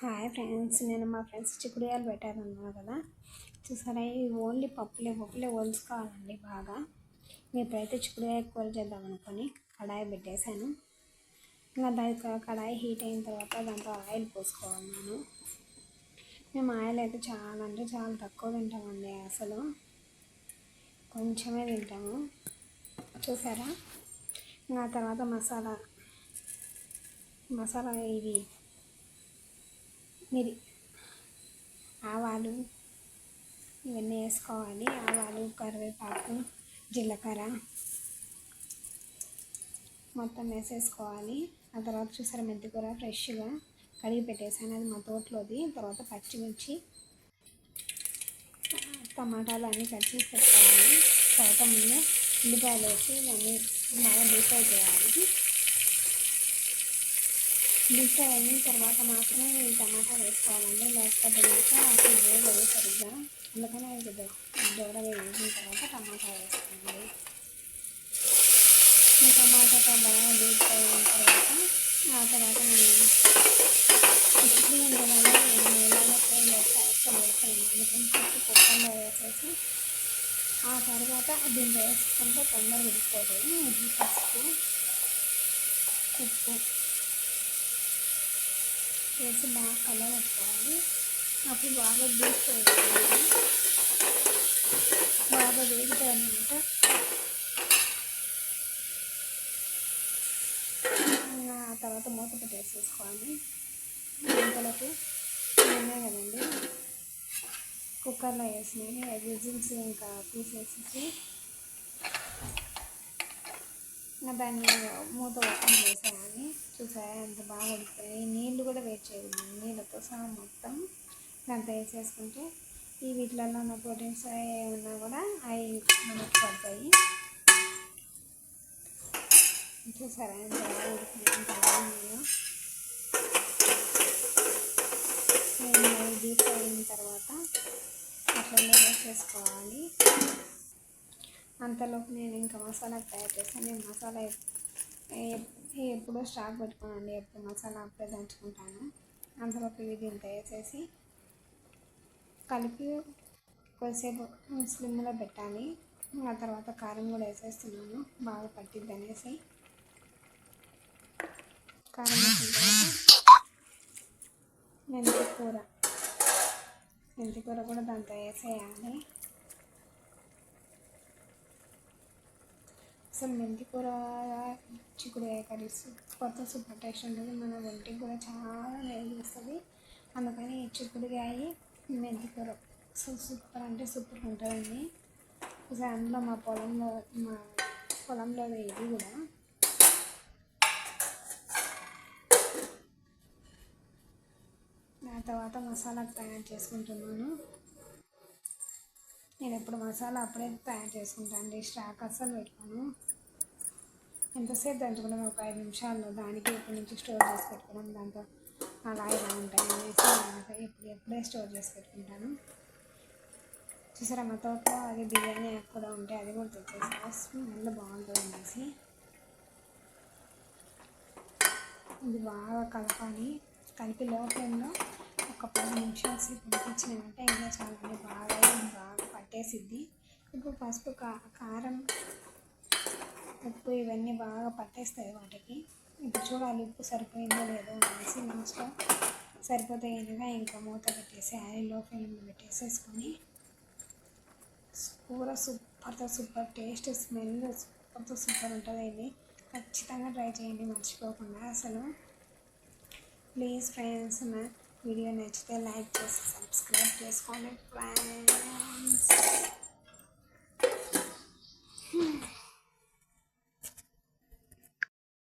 Hi friends నేను మా friends చిక్కుడుగాయలు పెట్టారన్నాను కదా. చూసారా ఇవి ఓన్లీ పప్పులే పప్పులే ఒలుచుకోవాలండి బాగా. ఇప్పుడైతే చిక్కుడుగాయ కూర చేద్దాం అనుకొని కడాయి పెట్టేశాను. ఇంకా దాని కడాయి హీట్ అయిన తర్వాత దాంట్లో ఆయిల్ పోసుకోవాలి మేము ఆయిల్ అయితే చాలా అంటే చాలా తక్కువ తింటామండి అసలు. కొంచెమే తింటాము. చూసారా? ఇంకా తర్వాత మసాలా మసాలా ఇవి మిరి ఆవాలు ఇవన్నీ వేసుకోవాలి. ఆవాలు కరివేపాకు జీలకర్ర మొత్తం వేసేసుకోవాలి. ఆ తర్వాత చూసారా మెంతికూర ఫ్రెష్గా కడిగి పెట్టేసాను అది మా తోటలోది. తర్వాత పచ్చిమిర్చి టమాటాలు అన్నీ కట్ చేసి పెట్టుకోవాలి. తర్వాత ముందు ఉల్లిపాయలు వేసి ఇవన్నీ బాగా డీప్ ఫ్రై చేయాలి. డీప్ అయిన తర్వాత మాత్రమే నేను టమాటా వేసుకోవాలండి. లేకపోతే కనుక అసలు వేయలేదు సరిగ్గా. అందుకని అది దూరగా వేసిన తర్వాత టమాటా వేసుకోండి టమాటాతో బాగా బీట్ అయిన తర్వాత ఆ తర్వాత నేను చికెన్ ఉంటుందండి నేను ఇలానే ఫ్రై చేస్తే అసలు వేసాను అందుకని కుక్కర్లో వేసేసి ఆ తర్వాత దీన్ని వేసుకుంటే తొందరగా ఉడికిపోతుంది. పసుపు ఉప్పు. వేసి బాగా కలర్ కలగట్టుకోవాలి అప్పుడు బాగా డీప్ వేయాలి బాగా వేగుతాయి అనమాట ఆ తర్వాత మూత పెట్టేసేసుకోవాలి. ఇంతలకు ఉన్నాయి కదండి. కుక్కర్లో వేసినాయి విజిల్స్ ఇంకా తీసేసి దాన్ని మూత ఓపెన్ చేసాను చూసారా ఎంత బాగా ఉడికిపోయాయి. నీళ్ళు కూడా వేట్ చేయకూడదు నీళ్ళతో సహా మొత్తం దాంతో వేసేసుకుంటే ఈ వీటిలలో ఉన్న ప్రోటీన్స్ ఏమన్నా కూడా అవి మనకు పడతాయి. చూసారా? ఎంత బాగా ఉడికింది. నేను డీప్ అయిన తర్వాత అట్లనే వేసేసుకోవాలి. అంతలోపు నేను ఇంకా మసాలా తయారు చేస్తాను నేను మసాలా ఎప్పుడో స్టాక్ పెట్టుకోనండి ఎప్పుడు మసాలా అప్పుడే దంచుకుంటాను. అందులోకి ఇవి ఇంత కలిపి కొద్దిసేపు స్లిమ్లో పెట్టాలి. ఆ తర్వాత కారం కూడా వేసేస్తున్నాను బాగా పట్టిద్ది అనేసి. కారం వేసిన తర్వాత మెంతి కూర మెంతి కూర కూడా దాంతో వేసేయాలి. అసలు మెంతి కూర చిక్కుడుకాయ కర్రీస్ కొత్త సూపర్ టేస్ట్ ఉంటుంది. మన ఒంటికి కూడా చాలా మేలు చేస్తుంది అందుకని చిక్కుడుకాయ మెంతికూర సో సూపర్ అంటే సూపర్ ఉంటుందండి. ఒకసారి అందులో మా పొలంలో మా పొలంలో ఇది కూడా. ఆ తర్వాత మసాలా తయారు చేసుకుంటున్నాను. నేను ఎప్పుడు మసాలా అప్పుడే తయారు చేసుకుంటాను అండి. స్టాక్ అస్సలు పెట్టుకోను. ఎంతసేపు దంచుకున్నాం? ఒక ఐదు నిమిషాల్లో దానికి ఇప్పటి నుంచి స్టోర్ చేసి పెట్టుకోవడం దాంతో అలా ఇలా ఉంటాయి అనేసి ఎప్పుడే స్టోర్ చేసి పెట్టుకుంటాను. చూసారా? మా తోటలో అది బిర్యానీ యాప్ కూడా ఉంటే అది కూడా తెచ్చేసి. స్మెల్ బాగుంటుంది అనేసి. ఇది బాగా కలపాలి. కలిపి లో ఒక పది నిమిషాలు సేపు ఉడికించినామంటే ఇంకా చాలా. బాగా బాగా పట్టేసిద్ది. ఇప్పుడు పసుపు కారం ఉప్పు ఇవన్నీ బాగా పట్టేస్తాయి వాటికి. ఇప్పుడు చూడాలి ఉప్పు సరిపోయిందో లేదో అనేసి లాస్ట్లో సరిపోతే కనుక ఇంకా మూత పెట్టేసి ఆయిల్లో ఫ్లేమ్ పెట్టేసేసుకొని కూర సూపర్తో సూపర్ టేస్ట్ స్మెల్ సూపర్తో సూపర్ ఉంటుంది ఇది. ఖచ్చితంగా ట్రై చేయండి మర్చిపోకుండా. అసలు ప్లీజ్ ఫ్రెండ్స్ నా వీడియో నచ్చితే లైక్ చేసి సబ్స్క్రైబ్ చేసుకోండి ఫ్రెండ్స్